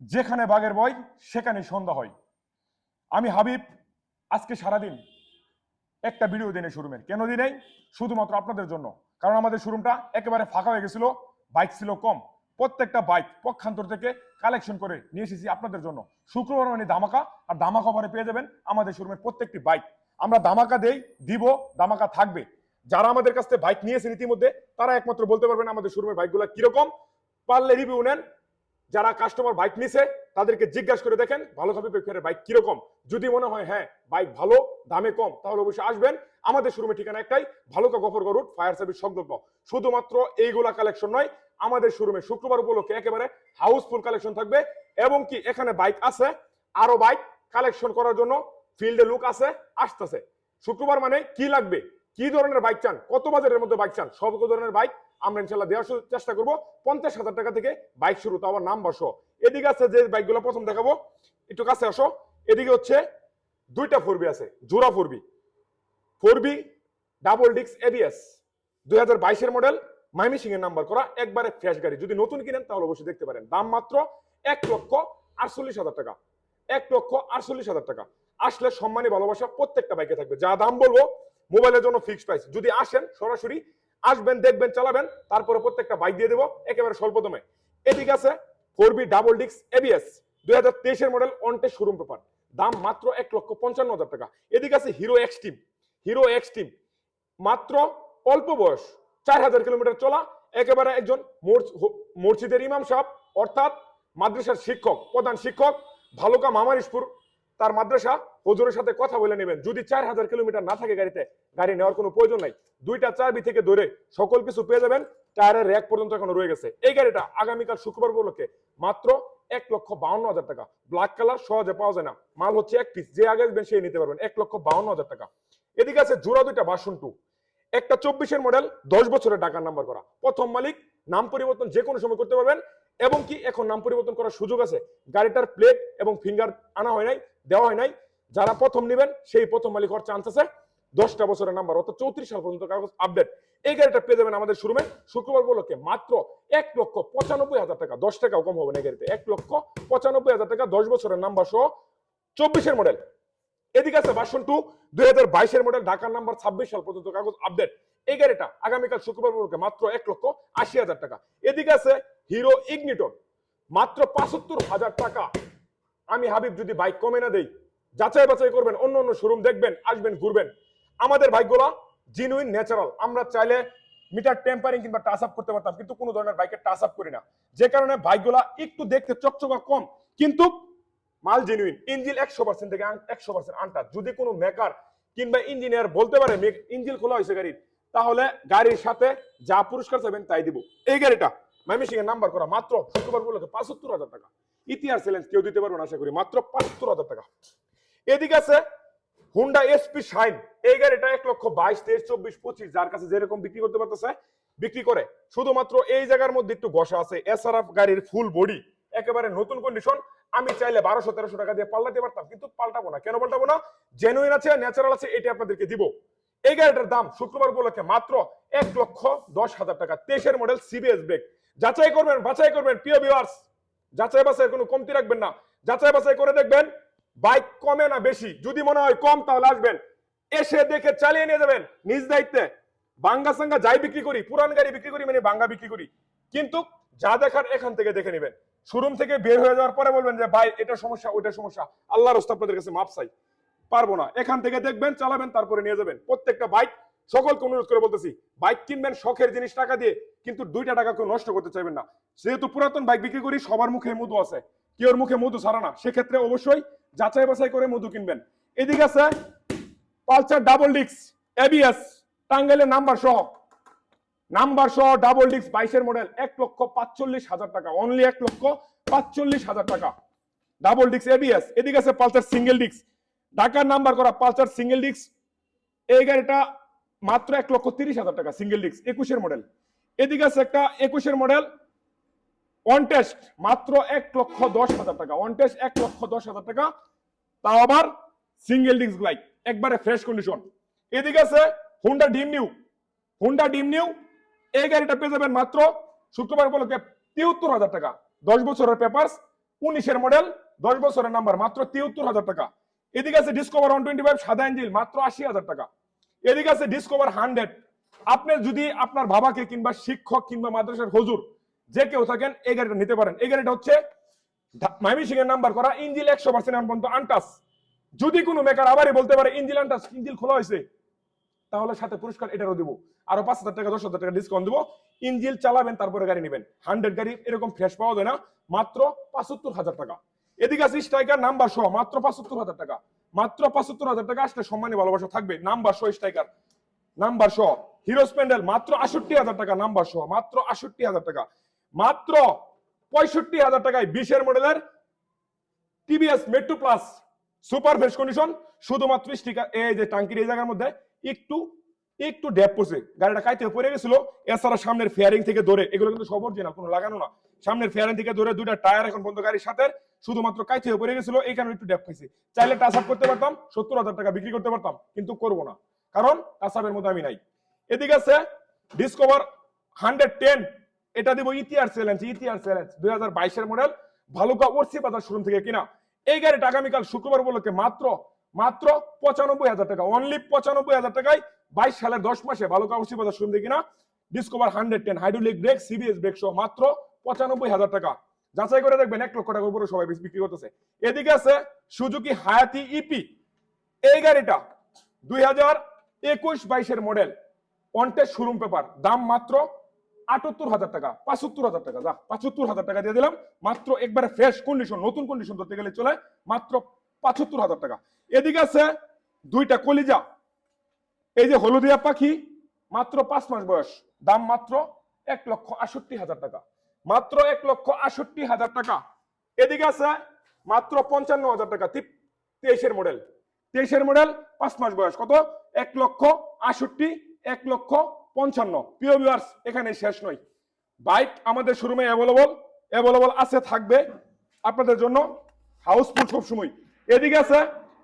যেখানে বাঘের বই সেখানে সন্ধ্যা হয়। আমি হাবিব, আজকে সারাদিন একটা ভিডিও দিনে শোরুমের কেন দিই নাই? শুধুমাত্র আপনাদের জন্য। কারণ আমাদের শোরুমটা একেবারে ফাঁকা হয়ে গেছিল, বাইক ছিল কম। প্রত্যেকটা বাইক পক্ষান্তর থেকে কালেকশন করে নিয়ে এসেছি আপনাদের জন্য। শুক্রবার মানে ধামাকা, আর ধামাকা পরে পেয়ে যাবেন আমাদের শোরুমের প্রত্যেকটি বাইক। আমরা ধামাকা দেই, দিব, ধামাকা থাকবে। যারা আমাদের কাছ থেকে বাইক নিয়েছেন ইতিমধ্যে, তারা একমাত্র বলতে পারবেন আমাদের শোরুমের বাইকগুলো কীরকম। পারলে রিভিউ নেন যারা কাস্টমার বাইক নিছে, তাদেরকে জিজ্ঞাসা করে দেখেন, ভালো পেপারের বাইক কীরকম? যদি মনে হয় হ্যাঁ বাইক ভালো, দামে কম, তাহলে অবশ্যই আসবেন। আমাদের শোরুমের ঠিকানা একটাই ভালো গফর গরুট ফায়ার সার্ভিস সংলগ্ন। শুধুমাত্র এইগুলা কালেকশন নয়, আমাদের শোরুমে শুক্রবার উপলক্ষে একেবারে হাউসফুল কালেকশন থাকবে, এবং কি এখানে বাইক আছে, আরও বাইক কালেকশন করার জন্য ফিল্ডে লুক আছে, আসতেছে। শুক্রবার মানে কি লাগবে? কি ধরনের বাইক চান? কত বাজারের মধ্যে বাইক চান? সব ধরনের বাইক আমরা ইনশাল্লাহ দেওয়ার চেষ্টা করব। পঞ্চাশ হাজার টাকা থেকে বাইক শুরু তো আমার নাম বসো এদিকে আছে যে বাইকগুলো প্রথম দেখাবো, একটু কাছে আসো। এদিকে হচ্ছে দুইটা ফোরবি আছে, জোড়া ফোরবি ফোরবি ডাবল ডিক্স এবিএস দুই হাজার বাইশের মডেল। মাইমি সিং এর নাম্বার করা, একবারে ফ্রেশ গাড়ি। যদি নতুন কিনেন, তাহলে অবশ্যই দেখতে পারেন। দাম মাত্র এক লক্ষ আটচল্লিশ হাজার টাকা। এক লক্ষ আটচল্লিশ হাজার টাকা। আসলে সম্মানী ভালোবাসা প্রত্যেকটা বাইকে থাকবে। যা দাম বলব, মোবাইলের জন্য ফিক্সড প্রাইস যদি আসেন, সরাসরি আসবেন, দেখবেন, চালাবেন, তারপরে প্রত্যেকটা বাইক দিয়ে দেবো, একেবারে স্বল্প এদিকে আছে, ফোর বি ডাবল ডিক্স এবিএস দুই হাজার তেইশের মডেল অনটে শোরুম পেপার। দাম মাত্র এক লক্ষ পঞ্চান্ন হাজার টাকা। এদিকে আছে, Hero Xtreme Hero Xtreme মাত্র অল্প বয়স, চার হাজার কিলোমিটার চলা, একেবারে একজন মসজিদের ইমাম সাহেব, অর্থাৎ মাদ্রাসার শিক্ষক, প্রধান শিক্ষক, ভালুকা মামারিশপুর তার মাদ্রাসা হুজুরের সাথে কথা বলে নেবেন। যদি চার হাজার কিলোমিটার না থাকে গাড়িতে, গাড়ি নেওয়ার কোনো প্রয়োজন নাই। দুইটা চাবি থেকে ধরে সকল কিছু পেয়ে যাবেন, টায়ারের র্যাক পর্যন্ত এখনও রয়ে গেছে। এই গাড়িটা আগামীকাল শুক্রবার উপলক্ষে মাত্র এক লক্ষ বাউন্ন হাজার টাকা। ব্ল্যাক কালার সহজে পাওয়া যায় না। মাল হচ্ছে এক পিস যে আগে আসবেন সেই নিতে পারবেন। এক লক্ষ বাউন্ন হাজার টাকা। এদিকে আছে জোড়া দুইটা বাসন টু একটা চব্বিশের মডেল দশ বছরের টাকার নাম্বার করা। প্রথম মালিক, নাম পরিবর্তন যে কোনো সময় করতে পারবেন। এবং কি এখন নাম পরিবর্তন করার সুযোগ আছে? গাড়িটার প্লেট এবং ফিঙ্গার আনা হয় নাই। দেওয়া হয় নাই। যারা প্রথম নেবেন, সেই প্রথম মালিক হওয়ার চান্স আছে। দশটা বছরের নাম্বার অর্থাৎ চৌত্রিশ সাল পর্যন্ত কাগজ আপডেট এই গাড়িটা পেয়ে যাবেন আমাদের শোরুমে শুক্রবার উপলক্ষে মাত্র এক লক্ষ পঁচানব্বই হাজার টাকা। দশ টাকাও কম হবে না গাড়িতে। এক লক্ষ পঁচানব্বই হাজার টাকা, দশ বছরের নাম্বার সহ চব্বিশের মডেল এদিকে আছে ভার্সন টু দুই হাজার বাইশের মডেল ঢাকার নাম্বার ছাব্বিশ সাল পর্যন্ত কাগজ আপডেট এই গাড়িটা আগামীকাল শুক্রবার উপলক্ষে মাত্র এক লক্ষ আশি হাজার টাকা। এদিকে আছে হিরো ইগনিটর মাত্র পাঁচাত্তর হাজার টাকা আমি হাবিব যদি বাইক কমে না দেই, যাচাই বাছাই করবেন, অন্য অন্য শোরুম দেখবেন, আসবেন, ঘুরবেন। আমাদের বাইকগুলা জিনুইন ন্যাচারাল আমরা চাইলে মিটার টেম্পারিং কিংবা টাচ আপ করতে পারতাম, কিন্তু কোনো ধরনের বাইকের টাচ আপ করি না। যে কারণে বাইকগুলা একটু দেখতে চকচকা কম, কিন্তু মাল জেনুইন ইঞ্জিন একশো পার্সেন্ট থেকে একশো পার্সেন্ট আনটা যদি কোনো মেকার কিংবা ইঞ্জিনিয়ার বলতে পারে ইঞ্জিন খোলা হয়েছে গাড়ির, তাহলে গাড়ির সাথে যা পুরস্কার চাইবেন তাই দিব। এই গাড়িটা ময়মনসিংহ এর নাম্বার করা মাত্র শুক্রবার উপলক্ষে পাঁচাত্তর হাজার টাকা। ইতিহাস চ্যালেঞ্জ কেউ দিতে পারবেন আশা করি। মাত্র পাঁচাত্তর হাজার টাকা। এদিকে আছে হুন্ডা এসপি শাইন। এই গাড়িটা এক লক্ষ বাইশ, তেইশ, চব্বিশ, পঁচিশ, যার কাছে যেরকম বিক্রি করতে পারতেছে, বিক্রি করে। শুধুমাত্র এই জায়গার মধ্যে একটু বসা আছে। এসআরএফ গাড়ির ফুল বডি একেবারে নতুন কন্ডিশন আমি চাইলে বারোশো, তেরোশো টাকা দিয়ে পাল্টাতে পারতাম, কিন্তু পাল্টাবো না। কেন পাল্টাবো না? জেনুইন আছে ন্যাচারাল আছে এটা আপনাদেরকে দিব। এই গাড়িটার দাম শুক্রবার উপলক্ষে মাত্র এক লক্ষ দশ হাজার টাকা। তেইশের মডেল সিবিএস ব্রেক যাচাই করবেন, বাছাই করবেন, প্রিয় ভিউয়ার্স যাচাই বাছাই কোনো কমতি রাখবেন না। যাচাই বাছাই করে দেখবেন, বাইক কমে না বেশি। যদি মনে হয় কম, তাহলে আসবেন। এসে দেখে চালিয়ে নিয়ে যাবেন। নিজ দায়িত্বে। বাঙ্গা সাঙ্গা যাই বিক্রি করি, পুরান গাড়ি বিক্রি করি মানে বাঙ্গা বিক্রি করি। কিন্তু যা দেখার এখান থেকে দেখে নেবেন। শোরুম থেকে বের হয়ে যাওয়ার পরে বলবেন যে, ভাই, এটা সমস্যা, ওইটা সমস্যা। আল্লাহর রাস্তা আপনাদের কাছে মাপ চাই। পারব না। এখান থেকে দেখবেন, চালাবেন, তারপরে নিয়ে যাবেন। প্রত্যেকটা বাইক সকলকে অনুরোধ করে বলতেছি, বাইক কিনবেন শখের জিনিস টাকা দিয়ে, কিন্তু দুইটা টাকা কেউ নষ্ট করতে চাইবেন না। যেহেতু পুরাতন বাইক বিক্রি করি, সবার মুখে মধু আছে। কেউর মুখে মধু ছাড়া না। সেক্ষেত্রে অবশ্যই যাচাই বাছাই করে মধু কিনবেন। এদিকে আছে পালসার ডাবল ডিক্স এবিএস টাঙ্গাইলের নাম্বার সহ। নাম্বার সহ ডাবল ডিক্স বাইশের মডেল, এক লক্ষ পাঁচচল্লিশ হাজার টাকা। অনলি এক লক্ষ পাঁচচল্লিশ হাজার টাকা। ডাবল ডিক্স এবিএস এদিকে আছে পালসার সিঙ্গেল ডিক্স ঢাকার নাম্বার করা পালসার সিঙ্গেল ডিক্স এই গাড়িটা মাত্র এক লক্ষ তিরিশ হাজার টাকা সিঙ্গেল ডিক্স একুশের মডেল এদিকে আছে একটা একুশের মডেল অন টেস্ট মাত্র এক লক্ষ দশ হাজার টাকা অন টেস্ট এক লক্ষ দশ হাজার টাকা। তাও আবার সিঙ্গেল ডিস্ক বাইক একবারে ফ্রেশ কন্ডিশন এদিকে আছে হুন্ডা ডিম নিউ হুন্ডা ডিম নিউ এই গাড়িটা পেয়ে যাবেন মাত্র শুক্রবার উপলক্ষে তিহত্তর হাজার টাকা। দশ বছরের পেপার উনিশের মডেল দশ বছরের নাম্বার মাত্র তিয়াত্তর হাজার টাকা। এদিকে আছে ডিসকভার ওয়ান টোয়েন্টি ফাইভ সাদা ইঞ্জিল মাত্র আশি হাজার টাকা। এদিকে আছে ডিসকভার হান্ড্রেড আপনি যদি আপনার বাবাকে কিংবা শিক্ষক কিংবা মাদ্রাসার হুজুর যে কেউ থাকেন, এই গাড়িটা নিতে পারেন। এই গাড়িটা হচ্ছে নাম্বার করা, ইঞ্জিল একশো পার্সেন্ট পর্যন্ত আনটাস। যদি কোনো মেকার আবারই বলতে পারে, ইঞ্জিল ইঞ্জিল খোলা হয়েছে, তাহলে সাথে পুরস্কার এটারও দিব। আরও পাঁচ হাজার টাকা, দশ হাজার টাকা ডিসকাউন্ট দিব। ইঞ্জিল চালাবেন, তারপরে গাড়ি নেবেন। হান্ড্রেড গাড়ি এরকম ফ্রেশ পাওয়া যায় না, মাত্র পাঁচাত্তর হাজার টাকা। এদিকে আছে স্ট্রাইকার নাম্বার সহ, মাত্র পাঁচাত্তর হাজার টাকা। মাত্র পাঁচাত্তর হাজার টাকা আসলে সম্মানী ভালোবাসা থাকবে। নাম্বার সহ স্ট্রাইকার। নাম্বার সহ। হিরো স্প্যান্ডেল মাত্র আষট্টি হাজার টাকা নাম্বার সহ, মাত্র আষট্টি হাজার টাকা। মাত্র পঁয়ষট্টি হাজার টাকায় বিশের মডেলের TVS Metro plus super fresh condition, শুধুমাত্র স্টিকার, এই যে টাঙ্কির এই জায়গার মধ্যে একটু একটু ড্যাপ পড়ছে। গাড়িটা কাইতে পড়ে গেছিল, এছাড়া সামনের ফেয়ারিং থেকে ধরে, এগুলো কিন্তু সব অরিজিনাল কোনো লাগানো না। সামনের ফেয়ারিং থেকে ধরে দুইটা টায়ার এখন বন্ধ গাড়ির সাথে শুধুমাত্র কাইতে পড়ে গেছিল, এই কারণে একটু ড্যাপ পাইছে। চাইলে টাচ আপ করতে পারতাম, সত্তর হাজার টাকা বিক্রি করতে পারতাম, কিন্তু করব না। কারণ টাচ আপের মধ্যে আমি নাই। এদিকে আছে ডিসকভার হান্ড্রেড টেন এটা দিব ইতিহাস চ্যালেঞ্জ ইতিহাস চ্যালেঞ্জ দুই হাজার বাইশের মডেল ভালুকা ওরসি বাজার শোরুম থেকে কিনা। এই গাড়িটা আগামীকাল শুক্রবার উপলক্ষে মাত্র মাত্র পঁচানব্বই হাজার টাকা অনলি পঁচানব্বই হাজার টাকায় বাইশ সালের দশ মাসে ভালুকা ওরসি বাজার শোরুম থেকে কিনা। Discover hundred ten hydraulic brake CBS brake সহ মাত্র পঁচানব্বই হাজার টাকা। যাচাই করে দেখবেন এক লক্ষ টাকার উপরে সবাই বিক্রি করতেছে। এদিকে আছে সুজুকি হায়াতি ইপি এই গাড়িটা দুই হাজার একুশ বাইশের মডেল অনটেস্ট শোরুম পেপার দাম মাত্র আটাত্তর হাজার টাকা, পাঁচাত্তর হাজার টাকা। যা, পাঁচাত্তর হাজার টাকা দিয়ে দিলাম। মাত্র একবারে ফ্রেশ কন্ডিশন নতুন কন্ডিশন ধরতে গেলে চলে মাত্র পাঁচাত্তর হাজার টাকা। এদিকে আছে দুইটা কলিজা। এই যে হলুদিয়া পাখি, মাত্র পাঁচ মাস বয়স। দাম মাত্র এক লক্ষ আষট্টি হাজার টাকা। মাত্র এক লক্ষ আষট্টি হাজার টাকা। এদিকে আছে মাত্র পঞ্চান্ন হাজার টাকা। তেইশের মডেল তেইশের মডেল পাঁচ মাস বয়স। কত? এক লক্ষ আষট্টি, এক লক্ষ পঞ্চান্ন। প্রিয় ভিউয়ার্স এখানে শেষ নয়। বাইক আমাদের শোরুমে অ্যাভেলেবল অ্যাভেলেবল আছে, থাকবে আপনাদের জন্য। হাউসফুল সবসময়। এদিকে আছে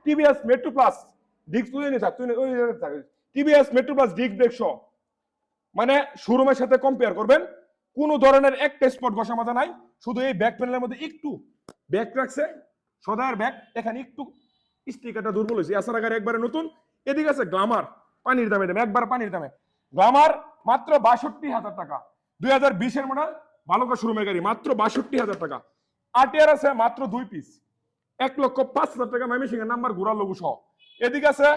টিভিএস মেট্রো প্লাস। ডিস্ক নিয়ে থাক। তুই TVS Metro plus disc brake মানে শোরুমের সাথে কম্পেয়ার করবেন। কোনো ধরনের একটা স্পট বসা মাজা নাই, শুধু এই ব্যাক প্যানেলের মধ্যে একটু ব্যাক রাখছে সদায়ের ব্যাক এখানে একটু স্টিকারটা দুর্বল হয়েছে। এছাড়া গাড়ি একবারে নতুন, এদিকে আছে গ্লামার পানির দামে দামে, একবার পানির দামে। গ্লামার মাত্র বাষট্টি হাজার টাকা। দুই হাজার বিশের মডেল বালকা শোরুমের গাড়ি, মাত্র বাষট্টি হাজার টাকা। আটিয়ার আছে মাত্র দুই পিস এক লক্ষ পাঁচ হাজার টাকা ময়মনসিং এর নাম্বার ঘোরা লঘু সহ। এদিকে আছে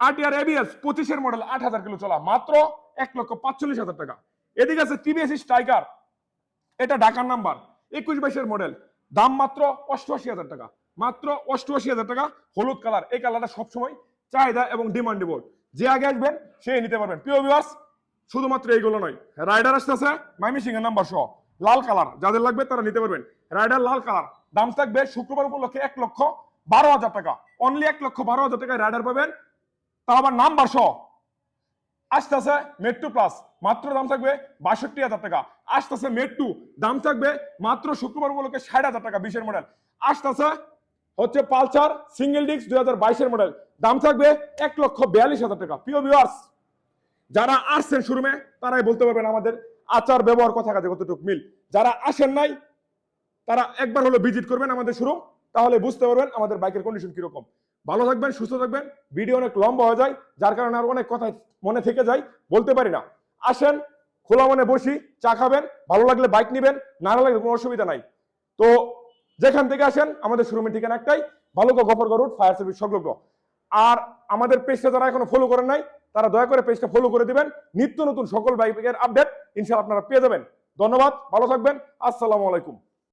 আটিয়ার এবিএস পঁচিশের মডেল আট হাজার কিলো চলা, মাত্র এক লক্ষ পাঁচচল্লিশ হাজার টাকা। এদিকে আছে টিভিএস স্ট্রাইকার। এটা ঢাকার নাম্বার। একুশ বাইশের মডেল। দাম মাত্র অষ্টআশি হাজার টাকা। মাত্র অষ্টআশি হাজার টাকা হলুদ কালার। এই কালারটা সবসময় চাহিদা এবং ডিমান্ডেবল। যে আগে আসবেন, সে নিতে পারবেন। প্রিয় বিবাস শুধুমাত্র এইগুলো নয়। রাইডার আসতেছে মাইমি সিং এর নাম্বার সহ। লাল কালার। যাদের লাগবে তারা নিতে পারবেন। রাইডার লাল কালার। দাম থাকবে শুক্রবার উপলক্ষে এক লক্ষ বারো হাজার টাকা। অনলি এক লক্ষ বারো হাজার টাকায় রাইডার পাবেন। তা আবার নাম্বার সহ। আসতেছে মেট্রো প্লাস মাত্র দাম থাকবে বাষট্টি হাজার টাকা। আসতেছে মেট্রো দাম থাকবে মাত্র শুক্রবার উপলক্ষে ষাট হাজার টাকা, বিশের মডেল আসতেছে হচ্ছে পালসার সিঙ্গেল ডিস্ক দুই হাজার বাইশের মডেল দাম থাকবে এক লক্ষ বিয়াল্লিশ হাজার টাকা। প্রিয় ভিউয়ার্স যারা আসছেন শোরুমে, তারাই বলতে পারবেন আমাদের আচার, ব্যবহার, কথা কাজে কতটুকু মিল। যারা আসেন নাই, তারা একবার হলো ভিজিট করবেন আমাদের শোরুম, তাহলে বুঝতে পারবেন আমাদের বাইকের কন্ডিশন কীরকম। ভালো থাকবেন, সুস্থ থাকবেন। ভিডিও অনেক লম্বা হয়ে যায়, যার কারণে আর অনেক কথা মনে থেকে যায়, বলতে পারি না। আসেন, খোলা মনে বসি, চা খাবেন, ভালো লাগলে বাইক নেবেন, না লাগলে কোনো অসুবিধা নাই। তো যেখান থেকে আসেন, আমাদের শোরুমের ঠিকানা একটাই Bhaluka Gafargaon road fire service সংলগ্ন। আর আমাদের পেজটা যারা এখনও ফলো করেন নাই, তারা দয়া করে পেজটা ফলো করে দিবেন। নিত্য নতুন সকল বাইকের আপডেট ইনশাআল্লাহ আপনারা পেয়ে যাবেন। ধন্যবাদ, ভালো থাকবেন, আসসালামু আলাইকুম।